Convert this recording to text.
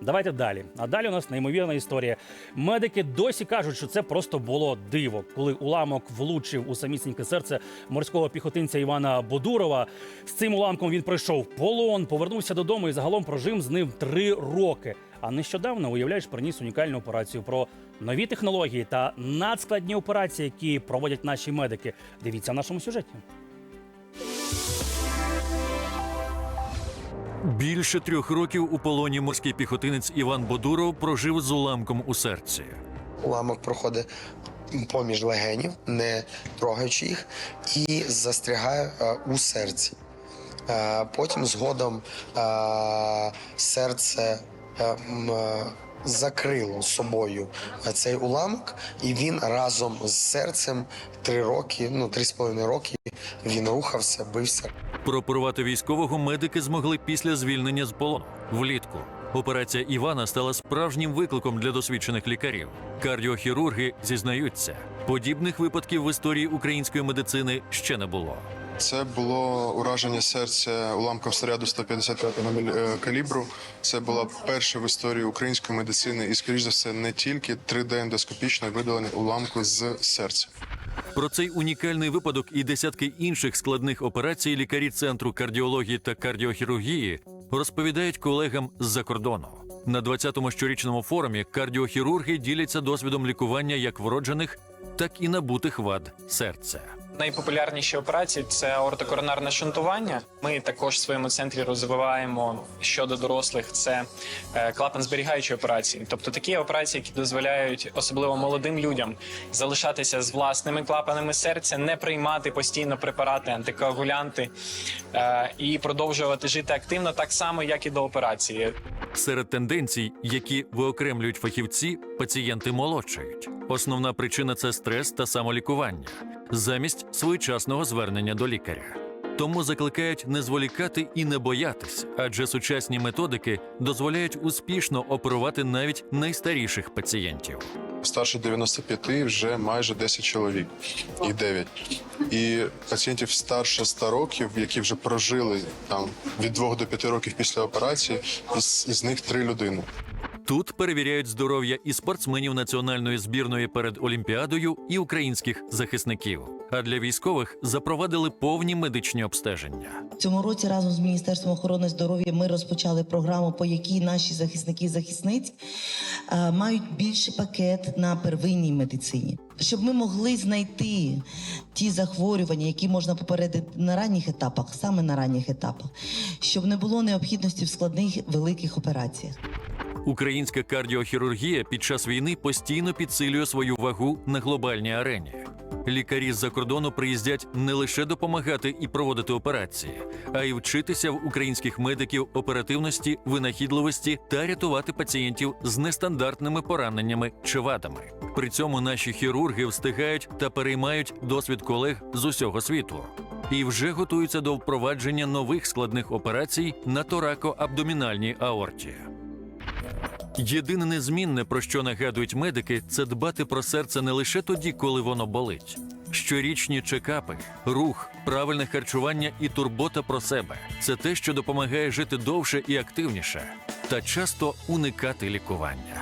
Давайте далі. А далі у нас неймовірна історія. Медики досі кажуть, що це просто було диво, коли уламок влучив у самісіньке серце морського піхотинця Івана Бодурова. З цим уламком він пройшов полон, повернувся додому і загалом прожив з ним три роки. А нещодавно, уявляєш, приніс унікальну операцію про нові технології та надскладні операції, які проводять наші медики. Дивіться в нашому сюжеті. Більше трьох років у полоні морський піхотинець Іван Бодуров прожив з уламком у серці. Уламок проходить поміж легенів, не трогаючи їх, і застрягає е, у серці. Е, Потім згодом е, серце закрило собою цей уламок, і він разом з серцем три роки, ну три з половиною роки, він рухався, бився. Прооперувати військового медики змогли після звільнення з полону влітку. Операція Івана стала справжнім викликом для досвідчених лікарів. Кардіохірурги зізнаються, подібних випадків в історії української медицини ще не було. Це було ураження серця уламком снаряду 155-го мілі- е, калібру. Це була перша в історії української медицини і, скоріш за все, не тільки 3D-ендоскопічне видалення уламку з серця. Про цей унікальний випадок і десятки інших складних операцій лікарі центру кардіології та кардіохірургії розповідають колегам з-за кордону. На 20-му щорічному форумі кардіохірурги діляться досвідом лікування як вроджених, так і набутих вад серця. Найпопулярніші операції це аортокоронарне шунтування. Ми також в своєму центрі розвиваємо щодо дорослих це е, клапан-зберігаючі операції, тобто такі операції, які дозволяють особливо молодим людям залишатися з власними клапанами серця, не приймати постійно препарати, антикоагулянти е, і продовжувати жити активно, так само як і до операції. Серед тенденцій, які виокремлюють фахівці, пацієнти молодшають. Основна причина це стрес та самолікування замість своєчасного звернення до лікаря. Тому закликають не зволікати і не боятись, адже сучасні методики дозволяють успішно оперувати навіть найстаріших пацієнтів. Старше 95 вже майже 10 чоловік і 9. І пацієнтів старше 100 років, які вже прожили там від 2 до 5 років після операції, із, із них 3 людини. Тут перевіряють здоров'я і спортсменів національної збірної перед Олімпіадою, і українських захисників. А для військових запровадили повні медичні обстеження. Цьому році разом з Міністерством охорони здоров'я ми розпочали програму, по якій наші захисники захисниць е, мають більший пакет на первинній медицині. Щоб ми могли знайти ті захворювання, які можна попередити на ранніх етапах, саме на ранніх етапах, щоб не було необхідності в складних великих операціях. Українська кардіохірургія під час війни постійно підсилює свою вагу на глобальній арені. Лікарі з-за кордону приїздять не лише допомагати і проводити операції, а й вчитися в українських медиків оперативності, винахідливості та рятувати пацієнтів з нестандартними пораненнями чи вадами. При цьому наші хірурги встигають та переймають досвід колег з усього світу і вже готуються до впровадження нових складних операцій на торако-абдомінальній аорті. Єдине незмінне, про що нагадують медики, це дбати про серце не лише тоді, коли воно болить. Щорічні чекапи, рух, правильне харчування і турбота про себе це те, що допомагає жити довше і активніше, та часто уникати лікування.